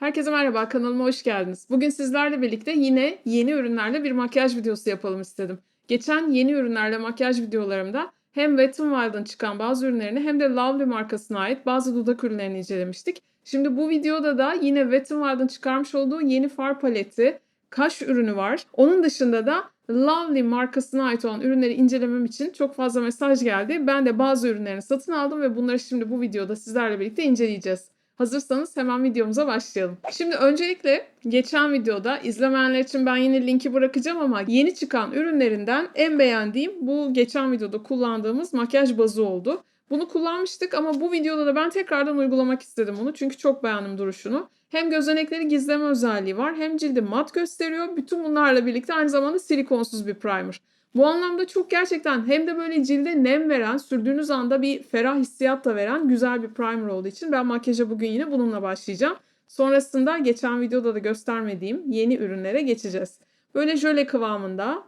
Herkese merhaba, kanalıma hoş geldiniz. Bugün sizlerle birlikte yine yeni ürünlerle bir makyaj videosu yapalım istedim. Geçen yeni ürünlerle makyaj videolarımda hem Wet n Wild'ın çıkan bazı ürünlerini hem de Lovely markasına ait bazı dudak ürünlerini incelemiştik. Şimdi bu videoda da yine Wet n Wild'ın çıkarmış olduğu yeni far paleti, kaş ürünü var. Onun dışında da Lovely markasına ait olan ürünleri incelemem için çok fazla mesaj geldi. Ben de bazı ürünlerini satın aldım ve bunları şimdi bu videoda sizlerle birlikte inceleyeceğiz. Hazırsanız hemen videomuza başlayalım. Şimdi öncelikle geçen videoda izlemeyenler için ben yine linki bırakacağım ama yeni çıkan ürünlerinden en beğendiğim bu geçen videoda kullandığımız makyaj bazı oldu. Bunu kullanmıştık ama bu videoda da ben tekrardan uygulamak istedim onu çünkü çok beğendim duruşunu. Hem gözenekleri gizleme özelliği var hem cildi mat gösteriyor. Bütün bunlarla birlikte aynı zamanda silikonsuz bir primer. Bu anlamda çok gerçekten hem de böyle cilde nem veren, sürdüğünüz anda bir ferah hissiyat da veren güzel bir primer olduğu için ben makyaja bugün yine bununla başlayacağım. Sonrasında geçen videoda da göstermediğim yeni ürünlere geçeceğiz. Böyle jöle kıvamında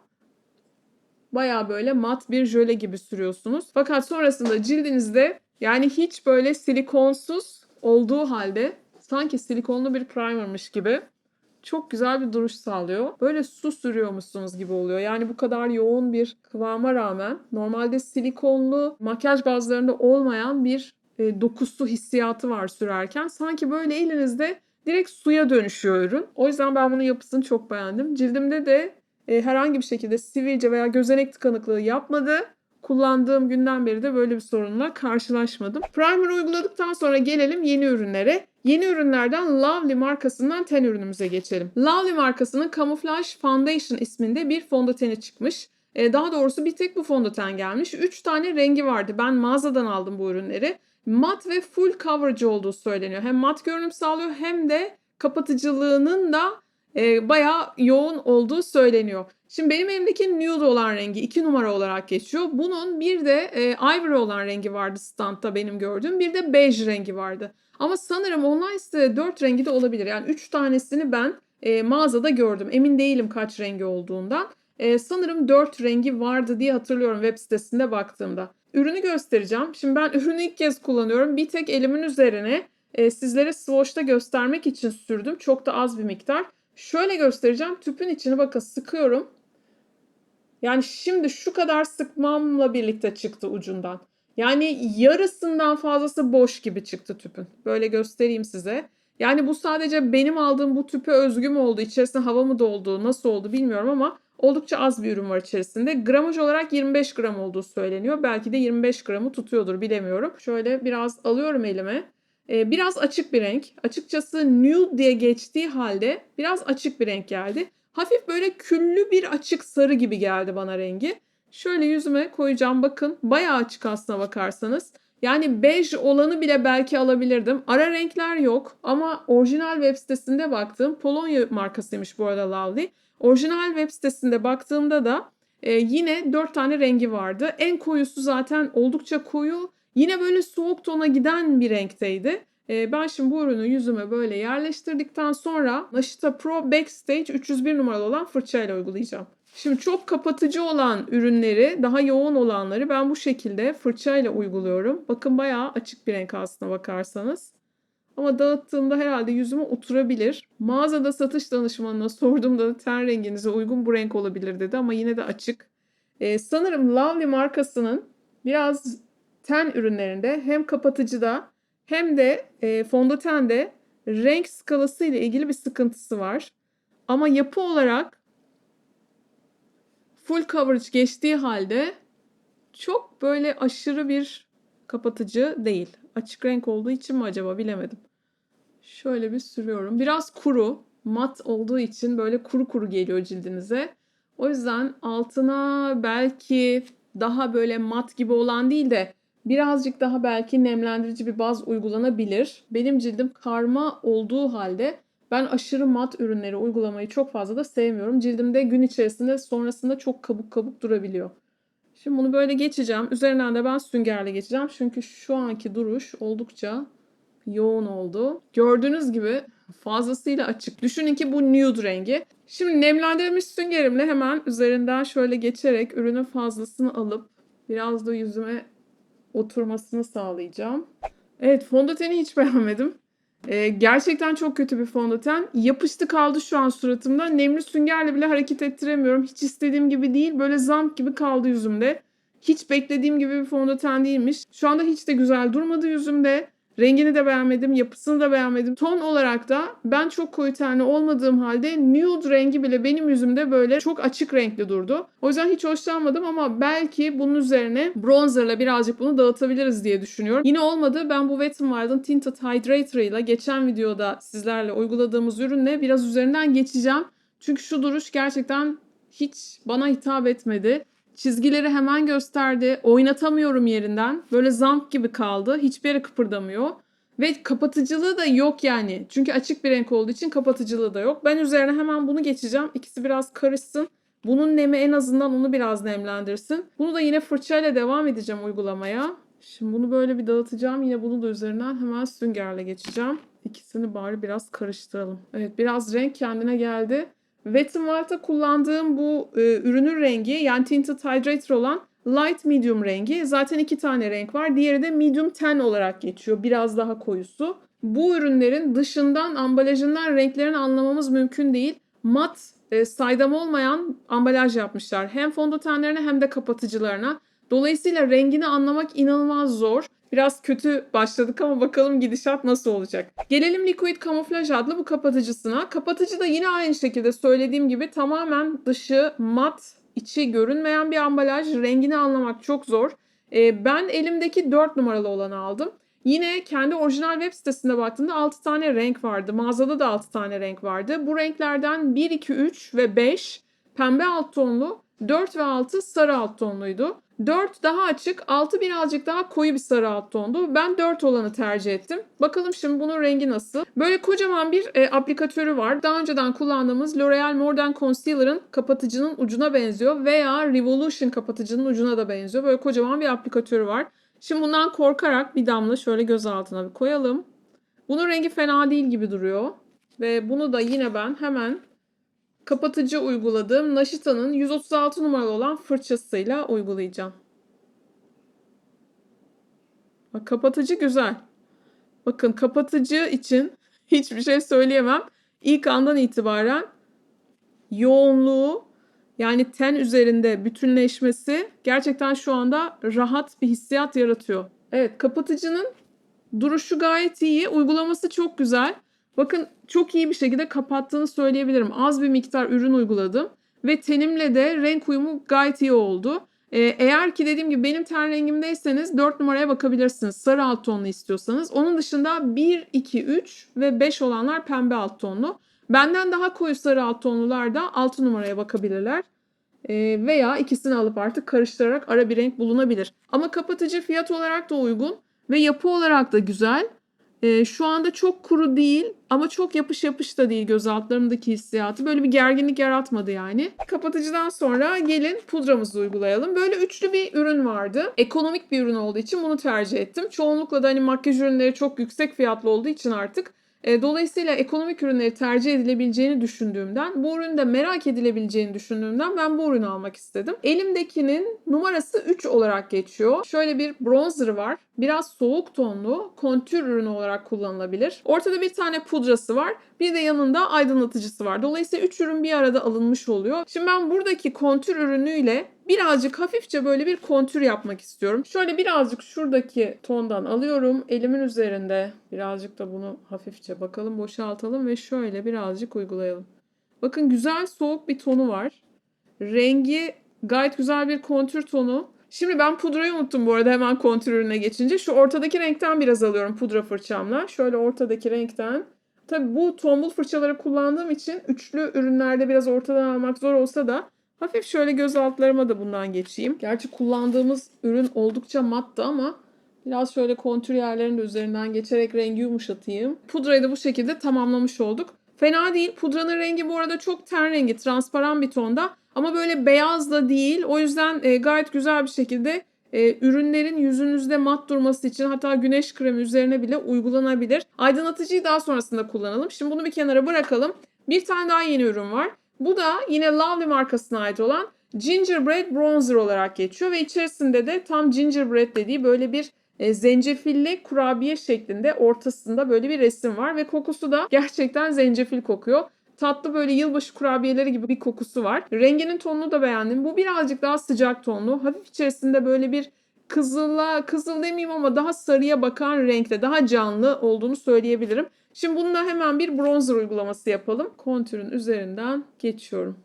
baya böyle mat bir jöle gibi sürüyorsunuz. Fakat sonrasında cildinizde yani hiç böyle silikonsuz olduğu halde sanki silikonlu bir primermış gibi çok güzel bir duruş sağlıyor. Böyle su sürüyormuşsunuz gibi oluyor. Yani bu kadar yoğun bir kıvama rağmen normalde silikonlu makyaj bazlarında olmayan bir e, dokusu hissiyatı var sürerken. Sanki böyle elinizde direkt suya dönüşüyor ürün. O yüzden ben bunun yapısını çok beğendim. Cildimde de e, herhangi bir şekilde sivilce veya gözenek tıkanıklığı yapmadı. Kullandığım günden beri de böyle bir sorunla karşılaşmadım. Primer uyguladıktan sonra gelelim yeni ürünlere. Yeni ürünlerden Lovely markasından ten ürünümüze geçelim. Lovely markasının Camouflage Foundation isminde bir fondöteni çıkmış. Ee, daha doğrusu bir tek bu fondöten gelmiş. 3 tane rengi vardı. Ben mağazadan aldım bu ürünleri. Mat ve full coverage olduğu söyleniyor. Hem mat görünüm sağlıyor hem de kapatıcılığının da e, bayağı yoğun olduğu söyleniyor. Şimdi benim elimdeki nude olan rengi 2 numara olarak geçiyor. Bunun bir de e, ivory olan rengi vardı standta benim gördüğüm. Bir de beige rengi vardı. Ama sanırım online sitede 4 rengi de olabilir. Yani 3 tanesini ben e, mağazada gördüm. Emin değilim kaç rengi olduğundan. E, sanırım 4 rengi vardı diye hatırlıyorum web sitesinde baktığımda. Ürünü göstereceğim. Şimdi ben ürünü ilk kez kullanıyorum. Bir tek elimin üzerine e, sizlere swatch'ta göstermek için sürdüm. Çok da az bir miktar. Şöyle göstereceğim. Tüpün içini bakın sıkıyorum. Yani şimdi şu kadar sıkmamla birlikte çıktı ucundan. Yani yarısından fazlası boş gibi çıktı tüpün. Böyle göstereyim size. Yani bu sadece benim aldığım bu tüpe özgü mü oldu? İçerisine hava mı doldu? Nasıl oldu bilmiyorum ama oldukça az bir ürün var içerisinde. Gramaj olarak 25 gram olduğu söyleniyor. Belki de 25 gramı tutuyordur bilemiyorum. Şöyle biraz alıyorum elime. Ee, biraz açık bir renk. Açıkçası nude diye geçtiği halde biraz açık bir renk geldi. Hafif böyle küllü bir açık sarı gibi geldi bana rengi. Şöyle yüzüme koyacağım bakın. Bayağı açık aslına bakarsanız. Yani bej olanı bile belki alabilirdim. Ara renkler yok ama orijinal web sitesinde baktığım Polonya markasıymış bu arada Lovely. Orijinal web sitesinde baktığımda da e, yine 4 tane rengi vardı. En koyusu zaten oldukça koyu. Yine böyle soğuk tona giden bir renkteydi. E, ben şimdi bu ürünü yüzüme böyle yerleştirdikten sonra Nashita Pro Backstage 301 numaralı olan fırçayla uygulayacağım. Şimdi çok kapatıcı olan ürünleri, daha yoğun olanları ben bu şekilde fırçayla uyguluyorum. Bakın bayağı açık bir renk aslına bakarsanız. Ama dağıttığımda herhalde yüzüme oturabilir. Mağazada satış danışmanına sorduğumda ten renginize uygun bu renk olabilir dedi ama yine de açık. Ee, sanırım Lovely markasının biraz ten ürünlerinde hem kapatıcıda hem de e, fondötende renk skalası ile ilgili bir sıkıntısı var. Ama yapı olarak full coverage geçtiği halde çok böyle aşırı bir kapatıcı değil. Açık renk olduğu için mi acaba bilemedim. Şöyle bir sürüyorum. Biraz kuru, mat olduğu için böyle kuru kuru geliyor cildinize. O yüzden altına belki daha böyle mat gibi olan değil de birazcık daha belki nemlendirici bir baz uygulanabilir. Benim cildim karma olduğu halde ben aşırı mat ürünleri uygulamayı çok fazla da sevmiyorum. Cildimde gün içerisinde sonrasında çok kabuk kabuk durabiliyor. Şimdi bunu böyle geçeceğim. Üzerinden de ben süngerle geçeceğim. Çünkü şu anki duruş oldukça yoğun oldu. Gördüğünüz gibi fazlasıyla açık. Düşünün ki bu nude rengi. Şimdi nemlendirilmiş süngerimle hemen üzerinden şöyle geçerek ürünün fazlasını alıp biraz da yüzüme oturmasını sağlayacağım. Evet fondöteni hiç beğenmedim. Eee, gerçekten çok kötü bir fondöten. Yapıştı kaldı şu an suratımda. Nemli süngerle bile hareket ettiremiyorum. Hiç istediğim gibi değil. Böyle zamp gibi kaldı yüzümde. Hiç beklediğim gibi bir fondöten değilmiş. Şu anda hiç de güzel durmadı yüzümde. Rengini de beğenmedim, yapısını da beğenmedim. Ton olarak da ben çok koyu tenli olmadığım halde nude rengi bile benim yüzümde böyle çok açık renkli durdu. O yüzden hiç hoşlanmadım ama belki bunun üzerine bronzerla birazcık bunu dağıtabiliriz diye düşünüyorum. Yine olmadı. Ben bu Wet n Wild'ın Tinted Hydrator ile geçen videoda sizlerle uyguladığımız ürünle biraz üzerinden geçeceğim. Çünkü şu duruş gerçekten hiç bana hitap etmedi. Çizgileri hemen gösterdi. Oynatamıyorum yerinden. Böyle zamp gibi kaldı. Hiçbir yere kıpırdamıyor. Ve kapatıcılığı da yok yani. Çünkü açık bir renk olduğu için kapatıcılığı da yok. Ben üzerine hemen bunu geçeceğim. İkisi biraz karışsın. Bunun nemi en azından onu biraz nemlendirsin. Bunu da yine fırçayla devam edeceğim uygulamaya. Şimdi bunu böyle bir dağıtacağım. Yine bunu da üzerinden hemen süngerle geçeceğim. İkisini bari biraz karıştıralım. Evet biraz renk kendine geldi. Wet n Wild'da kullandığım bu e, ürünün rengi yani Tinted Hydrator olan Light Medium rengi. Zaten iki tane renk var. Diğeri de Medium Ten olarak geçiyor. Biraz daha koyusu. Bu ürünlerin dışından, ambalajından renklerini anlamamız mümkün değil. Mat, e, saydam olmayan ambalaj yapmışlar. Hem fondötenlerine hem de kapatıcılarına. Dolayısıyla rengini anlamak inanılmaz zor. Biraz kötü başladık ama bakalım gidişat nasıl olacak. Gelelim Liquid Camouflage adlı bu kapatıcısına. Kapatıcı da yine aynı şekilde söylediğim gibi tamamen dışı mat, içi görünmeyen bir ambalaj. Rengini anlamak çok zor. Ee, ben elimdeki 4 numaralı olanı aldım. Yine kendi orijinal web sitesinde baktığımda 6 tane renk vardı. Mağazada da 6 tane renk vardı. Bu renklerden 1, 2, 3 ve 5 pembe alt tonlu, 4 ve 6 sarı alt tonluydu. 4 daha açık, 6 birazcık daha koyu bir sarı alt tondu. Ben 4 olanı tercih ettim. Bakalım şimdi bunun rengi nasıl? Böyle kocaman bir e, aplikatörü var. Daha önceden kullandığımız L'Oreal Modern Concealer'ın kapatıcının ucuna benziyor veya Revolution kapatıcının ucuna da benziyor. Böyle kocaman bir aplikatörü var. Şimdi bundan korkarak bir damla şöyle göz altına bir koyalım. Bunun rengi fena değil gibi duruyor. Ve bunu da yine ben hemen kapatıcı uyguladığım Naşita'nın 136 numaralı olan fırçasıyla uygulayacağım. Bak kapatıcı güzel. Bakın kapatıcı için hiçbir şey söyleyemem. İlk andan itibaren yoğunluğu yani ten üzerinde bütünleşmesi gerçekten şu anda rahat bir hissiyat yaratıyor. Evet kapatıcının duruşu gayet iyi. Uygulaması çok güzel. Bakın çok iyi bir şekilde kapattığını söyleyebilirim. Az bir miktar ürün uyguladım ve tenimle de renk uyumu gayet iyi oldu. Ee, eğer ki dediğim gibi benim ten rengimdeyseniz 4 numaraya bakabilirsiniz. Sarı alt tonlu istiyorsanız. Onun dışında 1, 2, 3 ve 5 olanlar pembe alt tonlu. Benden daha koyu sarı alt tonlular da 6 numaraya bakabilirler. Ee, veya ikisini alıp artık karıştırarak ara bir renk bulunabilir. Ama kapatıcı fiyat olarak da uygun ve yapı olarak da güzel. Ee, şu anda çok kuru değil ama çok yapış yapış da değil göz altlarımdaki hissiyatı. Böyle bir gerginlik yaratmadı yani. Kapatıcıdan sonra gelin pudramızı uygulayalım. Böyle üçlü bir ürün vardı. Ekonomik bir ürün olduğu için bunu tercih ettim. Çoğunlukla da hani makyaj ürünleri çok yüksek fiyatlı olduğu için artık e, Dolayısıyla ekonomik ürünleri tercih edilebileceğini düşündüğümden, bu ürünü de merak edilebileceğini düşündüğümden ben bu ürünü almak istedim. Elimdekinin numarası 3 olarak geçiyor. Şöyle bir bronzer var. Biraz soğuk tonlu, kontür ürünü olarak kullanılabilir. Ortada bir tane pudrası var. Bir de yanında aydınlatıcısı var. Dolayısıyla 3 ürün bir arada alınmış oluyor. Şimdi ben buradaki kontür ürünüyle birazcık hafifçe böyle bir kontür yapmak istiyorum. Şöyle birazcık şuradaki tondan alıyorum. Elimin üzerinde birazcık da bunu hafifçe bakalım boşaltalım ve şöyle birazcık uygulayalım. Bakın güzel soğuk bir tonu var. Rengi gayet güzel bir kontür tonu. Şimdi ben pudrayı unuttum bu arada hemen kontür ürüne geçince. Şu ortadaki renkten biraz alıyorum pudra fırçamla. Şöyle ortadaki renkten. Tabii bu tombul fırçaları kullandığım için üçlü ürünlerde biraz ortadan almak zor olsa da hafif şöyle göz altlarıma da bundan geçeyim. Gerçi kullandığımız ürün oldukça mattı ama biraz şöyle kontür yerlerinin de üzerinden geçerek rengi yumuşatayım. Pudrayı da bu şekilde tamamlamış olduk. Fena değil. Pudranın rengi bu arada çok ten rengi, transparan bir tonda. Ama böyle beyaz da değil. O yüzden e, gayet güzel bir şekilde e, ürünlerin yüzünüzde mat durması için hatta güneş kremi üzerine bile uygulanabilir. Aydınlatıcıyı daha sonrasında kullanalım. Şimdi bunu bir kenara bırakalım. Bir tane daha yeni ürün var. Bu da yine Lovely markasına ait olan Gingerbread Bronzer olarak geçiyor ve içerisinde de tam gingerbread dediği böyle bir e, zencefilli kurabiye şeklinde ortasında böyle bir resim var ve kokusu da gerçekten zencefil kokuyor. Tatlı böyle yılbaşı kurabiyeleri gibi bir kokusu var. Renginin tonunu da beğendim. Bu birazcık daha sıcak tonlu. Hafif içerisinde böyle bir kızıla, kızıl demeyeyim ama daha sarıya bakan renkte, daha canlı olduğunu söyleyebilirim. Şimdi bununla hemen bir bronzer uygulaması yapalım. Kontürün üzerinden geçiyorum.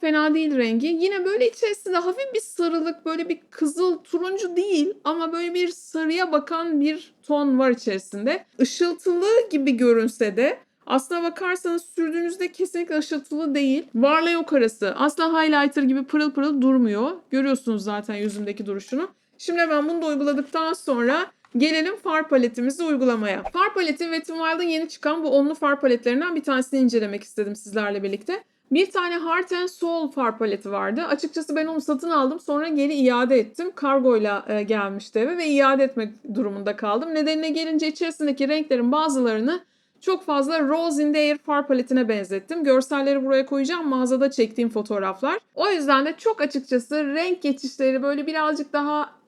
Fena değil rengi. Yine böyle içerisinde hafif bir sarılık, böyle bir kızıl turuncu değil ama böyle bir sarıya bakan bir ton var içerisinde. Işıltılı gibi görünse de aslına bakarsanız sürdüğünüzde kesinlikle ışıltılı değil. Varla yok arası. Asla highlighter gibi pırıl pırıl durmuyor. Görüyorsunuz zaten yüzümdeki duruşunu. Şimdi ben bunu da uyguladıktan sonra Gelelim far paletimizi uygulamaya. Far paleti Wet n Wild'ın yeni çıkan bu onlu far paletlerinden bir tanesini incelemek istedim sizlerle birlikte. Bir tane Heart and Soul far paleti vardı. Açıkçası ben onu satın aldım. Sonra geri iade ettim. Kargoyla e, gelmişti eve ve iade etmek durumunda kaldım. Nedenine gelince içerisindeki renklerin bazılarını çok fazla Rose in the Air far paletine benzettim. Görselleri buraya koyacağım. Mağazada çektiğim fotoğraflar. O yüzden de çok açıkçası renk geçişleri böyle birazcık daha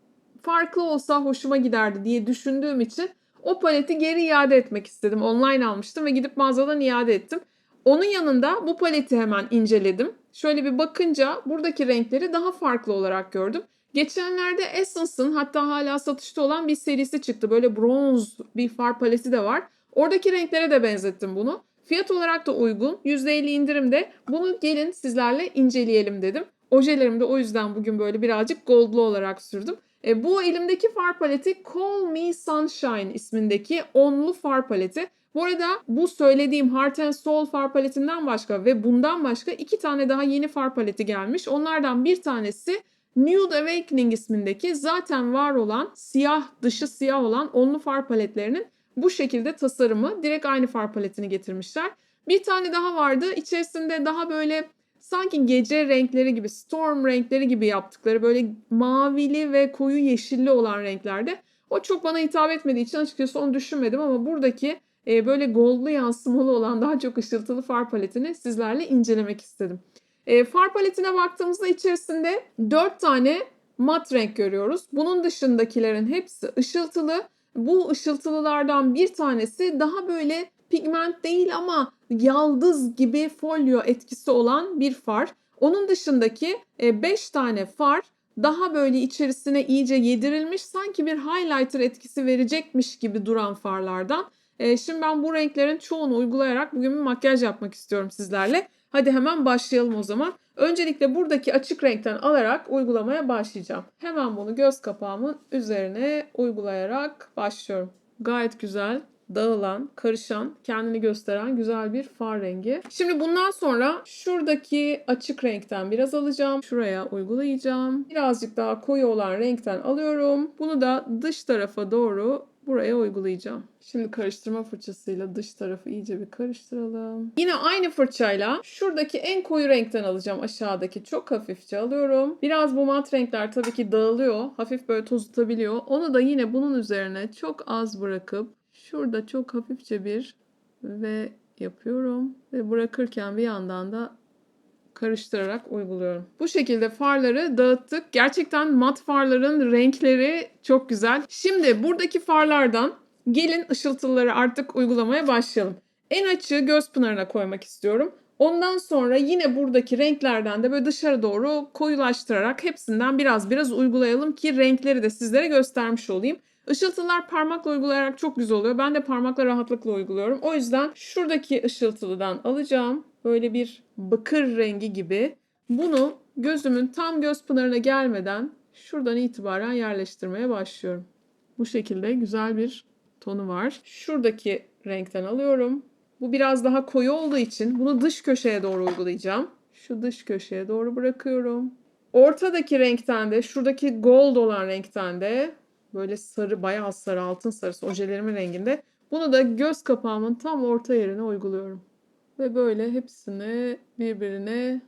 farklı olsa hoşuma giderdi diye düşündüğüm için o paleti geri iade etmek istedim. Online almıştım ve gidip mağazadan iade ettim. Onun yanında bu paleti hemen inceledim. Şöyle bir bakınca buradaki renkleri daha farklı olarak gördüm. Geçenlerde Essence'ın hatta hala satışta olan bir serisi çıktı. Böyle bronz bir far paleti de var. Oradaki renklere de benzettim bunu. Fiyat olarak da uygun. %50 indirimde. Bunu gelin sizlerle inceleyelim dedim. Ojelerimi de o yüzden bugün böyle birazcık goldlu olarak sürdüm. E, bu elimdeki far paleti Call Me Sunshine ismindeki onlu far paleti. Bu arada bu söylediğim Heart and Soul far paletinden başka ve bundan başka iki tane daha yeni far paleti gelmiş. Onlardan bir tanesi Nude Awakening ismindeki zaten var olan siyah dışı siyah olan onlu far paletlerinin bu şekilde tasarımı direkt aynı far paletini getirmişler. Bir tane daha vardı. İçerisinde daha böyle sanki gece renkleri gibi, storm renkleri gibi yaptıkları böyle mavili ve koyu yeşilli olan renklerde. O çok bana hitap etmediği için açıkçası onu düşünmedim ama buradaki e, böyle goldlu yansımalı olan daha çok ışıltılı far paletini sizlerle incelemek istedim. E, far paletine baktığımızda içerisinde 4 tane mat renk görüyoruz. Bunun dışındakilerin hepsi ışıltılı. Bu ışıltılılardan bir tanesi daha böyle pigment değil ama yaldız gibi folyo etkisi olan bir far. Onun dışındaki 5 tane far daha böyle içerisine iyice yedirilmiş sanki bir highlighter etkisi verecekmiş gibi duran farlardan. E, şimdi ben bu renklerin çoğunu uygulayarak bugün bir makyaj yapmak istiyorum sizlerle. Hadi hemen başlayalım o zaman. Öncelikle buradaki açık renkten alarak uygulamaya başlayacağım. Hemen bunu göz kapağımın üzerine uygulayarak başlıyorum. Gayet güzel dağılan, karışan, kendini gösteren güzel bir far rengi. Şimdi bundan sonra şuradaki açık renkten biraz alacağım. Şuraya uygulayacağım. Birazcık daha koyu olan renkten alıyorum. Bunu da dış tarafa doğru buraya uygulayacağım. Şimdi karıştırma fırçasıyla dış tarafı iyice bir karıştıralım. Yine aynı fırçayla şuradaki en koyu renkten alacağım aşağıdaki. Çok hafifçe alıyorum. Biraz bu mat renkler tabii ki dağılıyor. Hafif böyle tozutabiliyor. Onu da yine bunun üzerine çok az bırakıp Şurada çok hafifçe bir ve yapıyorum ve bırakırken bir yandan da karıştırarak uyguluyorum. Bu şekilde farları dağıttık. Gerçekten mat farların renkleri çok güzel. Şimdi buradaki farlardan gelin ışıltıları artık uygulamaya başlayalım. En açığı göz pınarına koymak istiyorum. Ondan sonra yine buradaki renklerden de böyle dışarı doğru koyulaştırarak hepsinden biraz biraz uygulayalım ki renkleri de sizlere göstermiş olayım. Işıltılar parmakla uygulayarak çok güzel oluyor. Ben de parmakla rahatlıkla uyguluyorum. O yüzden şuradaki ışıltılıdan alacağım. Böyle bir bakır rengi gibi. Bunu gözümün tam göz pınarına gelmeden şuradan itibaren yerleştirmeye başlıyorum. Bu şekilde güzel bir tonu var. Şuradaki renkten alıyorum. Bu biraz daha koyu olduğu için bunu dış köşeye doğru uygulayacağım. Şu dış köşeye doğru bırakıyorum. Ortadaki renkten de şuradaki gold olan renkten de Böyle sarı, bayağı sarı, altın sarısı ojelerimin renginde. Bunu da göz kapağımın tam orta yerine uyguluyorum. Ve böyle hepsini birbirine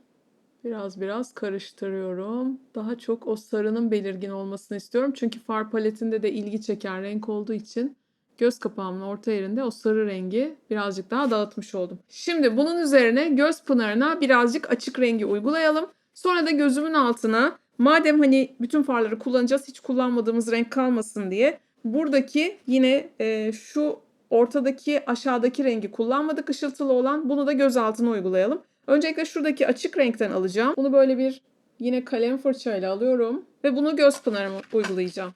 biraz biraz karıştırıyorum. Daha çok o sarının belirgin olmasını istiyorum. Çünkü far paletinde de ilgi çeken renk olduğu için göz kapağımın orta yerinde o sarı rengi birazcık daha dağıtmış oldum. Şimdi bunun üzerine göz pınarına birazcık açık rengi uygulayalım. Sonra da gözümün altına Madem hani bütün farları kullanacağız hiç kullanmadığımız renk kalmasın diye buradaki yine e, şu ortadaki aşağıdaki rengi kullanmadık ışıltılı olan bunu da göz altına uygulayalım. Öncelikle şuradaki açık renkten alacağım. Bunu böyle bir yine kalem fırçayla alıyorum ve bunu göz pınarıma uygulayacağım.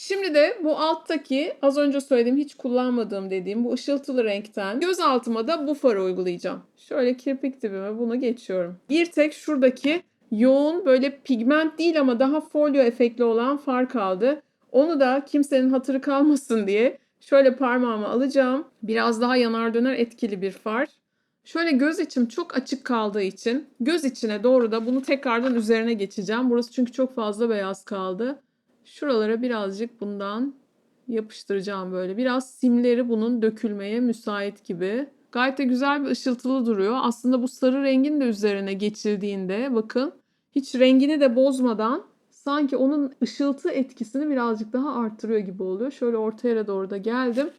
Şimdi de bu alttaki az önce söylediğim hiç kullanmadığım dediğim bu ışıltılı renkten göz altıma da bu farı uygulayacağım. Şöyle kirpik dibime bunu geçiyorum. Bir tek şuradaki yoğun böyle pigment değil ama daha folyo efektli olan far kaldı. Onu da kimsenin hatırı kalmasın diye şöyle parmağıma alacağım. Biraz daha yanar döner etkili bir far. Şöyle göz içim çok açık kaldığı için göz içine doğru da bunu tekrardan üzerine geçeceğim. Burası çünkü çok fazla beyaz kaldı. Şuralara birazcık bundan yapıştıracağım böyle. Biraz simleri bunun dökülmeye müsait gibi. Gayet de güzel bir ışıltılı duruyor. Aslında bu sarı rengin de üzerine geçildiğinde bakın hiç rengini de bozmadan sanki onun ışıltı etkisini birazcık daha arttırıyor gibi oluyor. Şöyle orta yere doğru da geldim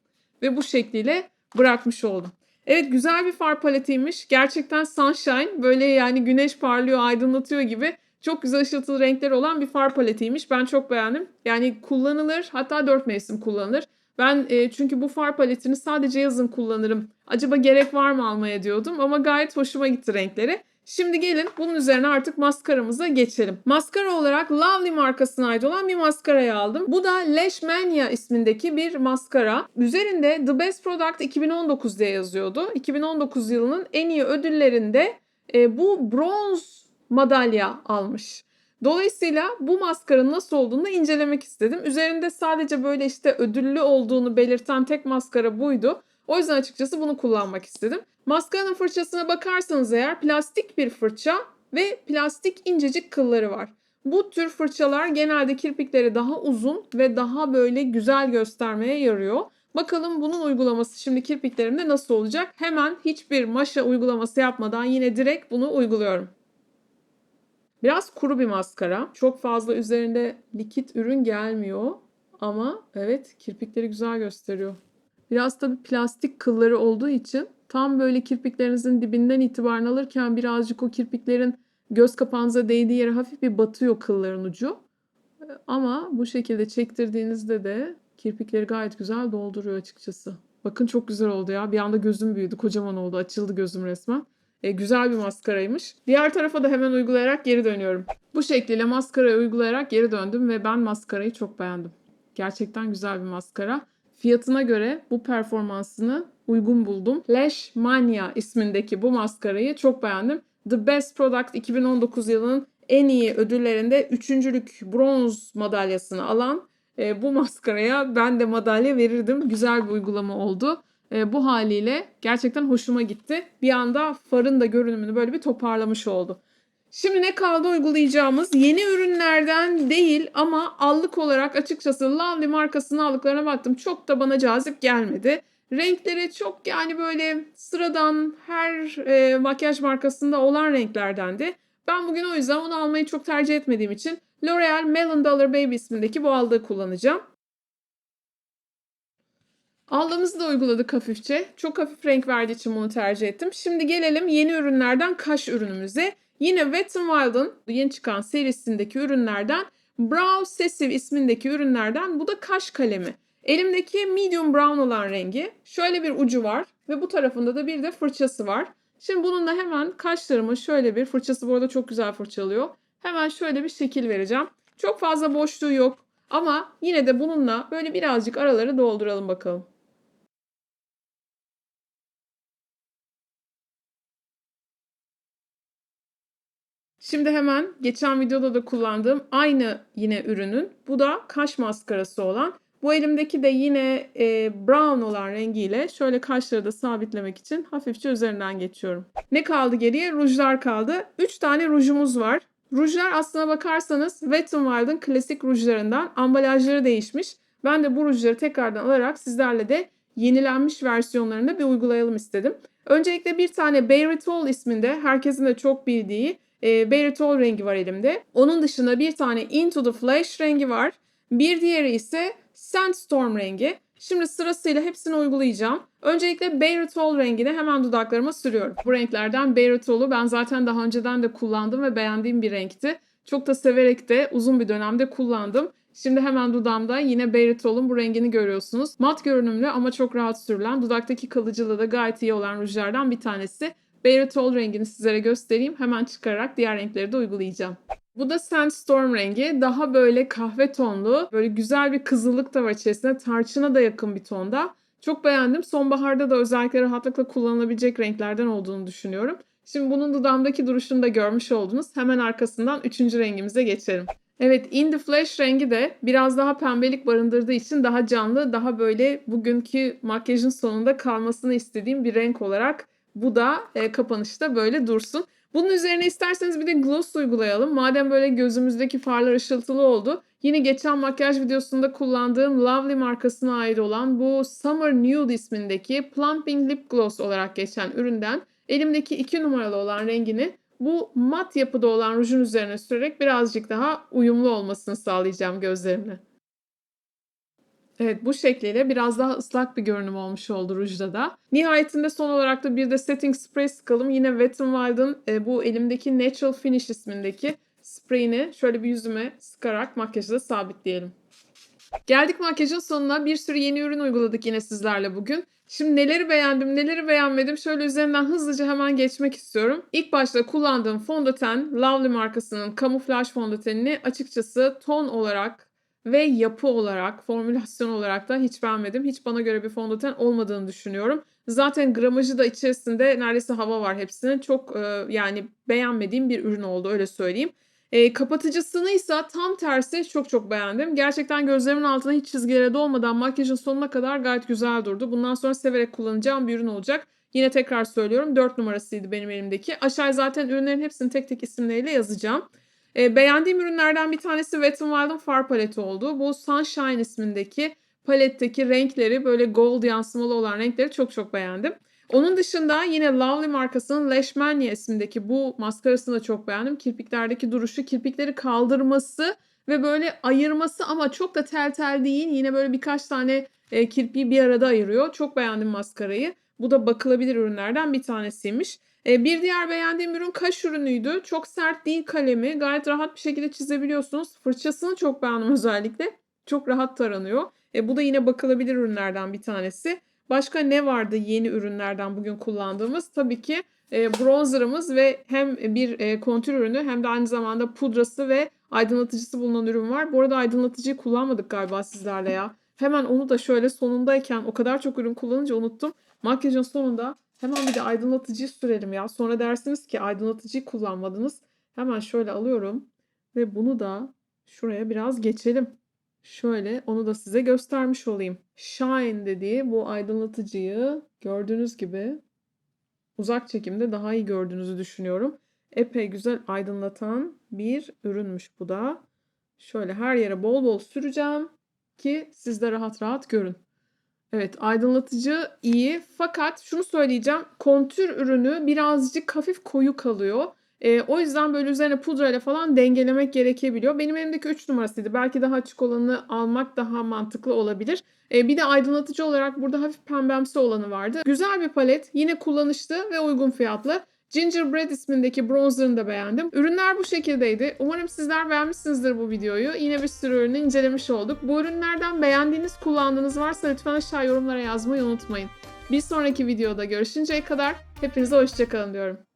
ve bu şekliyle bırakmış oldum. Evet güzel bir far paletiymiş. Gerçekten sunshine böyle yani güneş parlıyor aydınlatıyor gibi çok güzel ışıltılı renkleri olan bir far paletiymiş. Ben çok beğendim. Yani kullanılır hatta dört mevsim kullanılır. Ben e, çünkü bu far paletini sadece yazın kullanırım. Acaba gerek var mı almaya diyordum ama gayet hoşuma gitti renkleri. Şimdi gelin bunun üzerine artık maskaramıza geçelim. Maskara olarak Lovely markasına ait olan bir maskarayı aldım. Bu da Lash Mania ismindeki bir maskara. Üzerinde The Best Product 2019 diye yazıyordu. 2019 yılının en iyi ödüllerinde e, bu bronz madalya almış. Dolayısıyla bu maskaranın nasıl olduğunu incelemek istedim. Üzerinde sadece böyle işte ödüllü olduğunu belirten tek maskara buydu. O yüzden açıkçası bunu kullanmak istedim. Maskaranın fırçasına bakarsanız eğer plastik bir fırça ve plastik incecik kılları var. Bu tür fırçalar genelde kirpikleri daha uzun ve daha böyle güzel göstermeye yarıyor. Bakalım bunun uygulaması şimdi kirpiklerimde nasıl olacak? Hemen hiçbir maşa uygulaması yapmadan yine direkt bunu uyguluyorum. Biraz kuru bir maskara. Çok fazla üzerinde likit ürün gelmiyor. Ama evet kirpikleri güzel gösteriyor. Biraz tabii plastik kılları olduğu için tam böyle kirpiklerinizin dibinden itibaren alırken birazcık o kirpiklerin göz kapağınıza değdiği yere hafif bir batıyor kılların ucu. Ama bu şekilde çektirdiğinizde de kirpikleri gayet güzel dolduruyor açıkçası. Bakın çok güzel oldu ya. Bir anda gözüm büyüdü. Kocaman oldu. Açıldı gözüm resmen. E, güzel bir maskaraymış. Diğer tarafa da hemen uygulayarak geri dönüyorum. Bu şekliyle maskarayı uygulayarak geri döndüm ve ben maskarayı çok beğendim. Gerçekten güzel bir maskara. Fiyatına göre bu performansını uygun buldum. Lash Mania ismindeki bu maskarayı çok beğendim. The Best Product 2019 yılının en iyi ödüllerinde üçüncülük bronz madalyasını alan e, bu maskaraya ben de madalya verirdim. Güzel bir uygulama oldu. E, bu haliyle gerçekten hoşuma gitti. Bir anda farın da görünümünü böyle bir toparlamış oldu. Şimdi ne kaldı uygulayacağımız? Yeni ürünlerden değil ama allık olarak açıkçası Lovely markasının allıklarına baktım. Çok da bana cazip gelmedi. Renkleri çok yani böyle sıradan her e, makyaj markasında olan renklerdendi. Ben bugün o yüzden onu almayı çok tercih etmediğim için L'Oreal Melon Dollar Baby ismindeki bu aldığı kullanacağım. Aldığımızı da uyguladık hafifçe. Çok hafif renk verdiği için bunu tercih ettim. Şimdi gelelim yeni ürünlerden kaş ürünümüze. Yine Wet n Wild'ın yeni çıkan serisindeki ürünlerden Brow Sessive ismindeki ürünlerden bu da kaş kalemi. Elimdeki medium brown olan rengi. Şöyle bir ucu var ve bu tarafında da bir de fırçası var. Şimdi bununla hemen kaşlarıma şöyle bir fırçası bu arada çok güzel fırçalıyor. Hemen şöyle bir şekil vereceğim. Çok fazla boşluğu yok ama yine de bununla böyle birazcık araları dolduralım bakalım. Şimdi hemen geçen videoda da kullandığım aynı yine ürünün bu da kaş maskarası olan bu elimdeki de yine e, brown olan rengiyle şöyle kaşları da sabitlemek için hafifçe üzerinden geçiyorum. Ne kaldı geriye? Rujlar kaldı. 3 tane rujumuz var. Rujlar aslına bakarsanız Wet n Wild'ın klasik rujlarından ambalajları değişmiş. Ben de bu rujları tekrardan alarak sizlerle de yenilenmiş versiyonlarını bir uygulayalım istedim. Öncelikle bir tane Bayritol isminde herkesin de çok bildiği e, Bayritol rengi var elimde. Onun dışında bir tane Into the Flash rengi var. Bir diğeri ise Sandstorm rengi. Şimdi sırasıyla hepsini uygulayacağım. Öncelikle Bayritol rengini hemen dudaklarıma sürüyorum. Bu renklerden Bayritol'u ben zaten daha önceden de kullandım ve beğendiğim bir renkti. Çok da severek de uzun bir dönemde kullandım. Şimdi hemen dudağımda yine Bayritol'un bu rengini görüyorsunuz. Mat görünümlü ama çok rahat sürülen, dudaktaki kalıcılığı da gayet iyi olan rujlardan bir tanesi. Bayritol rengini sizlere göstereyim. Hemen çıkararak diğer renkleri de uygulayacağım. Bu da Sandstorm rengi. Daha böyle kahve tonlu. Böyle güzel bir kızıllık da var içerisinde. Tarçına da yakın bir tonda. Çok beğendim. Sonbaharda da özellikle rahatlıkla kullanılabilecek renklerden olduğunu düşünüyorum. Şimdi bunun dudağımdaki duruşunu da görmüş oldunuz. Hemen arkasından üçüncü rengimize geçelim. Evet, In The Flash rengi de biraz daha pembelik barındırdığı için daha canlı, daha böyle bugünkü makyajın sonunda kalmasını istediğim bir renk olarak bu da e, kapanışta böyle dursun. Bunun üzerine isterseniz bir de gloss uygulayalım. Madem böyle gözümüzdeki farlar ışıltılı oldu. Yine geçen makyaj videosunda kullandığım Lovely markasına ait olan bu Summer Nude ismindeki Plumping Lip Gloss olarak geçen üründen elimdeki 2 numaralı olan rengini bu mat yapıda olan rujun üzerine sürerek birazcık daha uyumlu olmasını sağlayacağım gözlerimle. Evet bu şekliyle biraz daha ıslak bir görünüm olmuş oldu rujda da. Nihayetinde son olarak da bir de setting spray sıkalım. Yine Wet n Wild'ın e, bu elimdeki Natural Finish ismindeki sprayini şöyle bir yüzüme sıkarak makyajı da sabitleyelim. Geldik makyajın sonuna. Bir sürü yeni ürün uyguladık yine sizlerle bugün. Şimdi neleri beğendim, neleri beğenmedim şöyle üzerinden hızlıca hemen geçmek istiyorum. İlk başta kullandığım fondöten Lovely markasının kamuflaj fondötenini açıkçası ton olarak ve yapı olarak, formülasyon olarak da hiç beğenmedim. Hiç bana göre bir fondöten olmadığını düşünüyorum. Zaten gramajı da içerisinde neredeyse hava var hepsinin. Çok e, yani beğenmediğim bir ürün oldu öyle söyleyeyim. E, kapatıcısını ise tam tersi çok çok beğendim. Gerçekten gözlerimin altına hiç çizgilere dolmadan makyajın sonuna kadar gayet güzel durdu. Bundan sonra severek kullanacağım bir ürün olacak. Yine tekrar söylüyorum 4 numarasıydı benim elimdeki. Aşağıya zaten ürünlerin hepsini tek tek isimleriyle yazacağım. E, beğendiğim ürünlerden bir tanesi Wet n Wild'ın far paleti oldu. Bu Sunshine ismindeki paletteki renkleri böyle gold yansımalı olan renkleri çok çok beğendim. Onun dışında yine Lovely markasının Lash Mania ismindeki bu maskarasını da çok beğendim. Kirpiklerdeki duruşu, kirpikleri kaldırması ve böyle ayırması ama çok da tel tel değil. Yine böyle birkaç tane e, kirpiği bir arada ayırıyor. Çok beğendim maskarayı. Bu da bakılabilir ürünlerden bir tanesiymiş. E, bir diğer beğendiğim ürün kaş ürünüydü. Çok sert değil kalemi. Gayet rahat bir şekilde çizebiliyorsunuz. Fırçasını çok beğendim özellikle. Çok rahat taranıyor. E, bu da yine bakılabilir ürünlerden bir tanesi. Başka ne vardı yeni ürünlerden bugün kullandığımız? Tabii ki e, bronzerımız ve hem bir e, kontür ürünü hem de aynı zamanda pudrası ve aydınlatıcısı bulunan ürün var. Bu arada aydınlatıcıyı kullanmadık galiba sizlerle ya. Hemen onu da şöyle sonundayken o kadar çok ürün kullanınca unuttum. Makyajın sonunda hemen bir de aydınlatıcıyı sürelim ya. Sonra dersiniz ki aydınlatıcıyı kullanmadınız. Hemen şöyle alıyorum ve bunu da şuraya biraz geçelim. Şöyle onu da size göstermiş olayım. Shine dediği bu aydınlatıcıyı gördüğünüz gibi uzak çekimde daha iyi gördüğünüzü düşünüyorum. Epey güzel aydınlatan bir ürünmüş bu da. Şöyle her yere bol bol süreceğim ki siz de rahat rahat görün. Evet aydınlatıcı iyi fakat şunu söyleyeceğim kontür ürünü birazcık hafif koyu kalıyor. E, o yüzden böyle üzerine pudrayla falan dengelemek gerekebiliyor. Benim elimdeki 3 numarasıydı. Belki daha açık olanı almak daha mantıklı olabilir. E, bir de aydınlatıcı olarak burada hafif pembemsi olanı vardı. Güzel bir palet. Yine kullanışlı ve uygun fiyatlı. Gingerbread ismindeki bronzerını da beğendim. Ürünler bu şekildeydi. Umarım sizler beğenmişsinizdir bu videoyu. Yine bir sürü ürünü incelemiş olduk. Bu ürünlerden beğendiğiniz, kullandığınız varsa lütfen aşağı yorumlara yazmayı unutmayın. Bir sonraki videoda görüşünceye kadar hepinize hoşçakalın diyorum.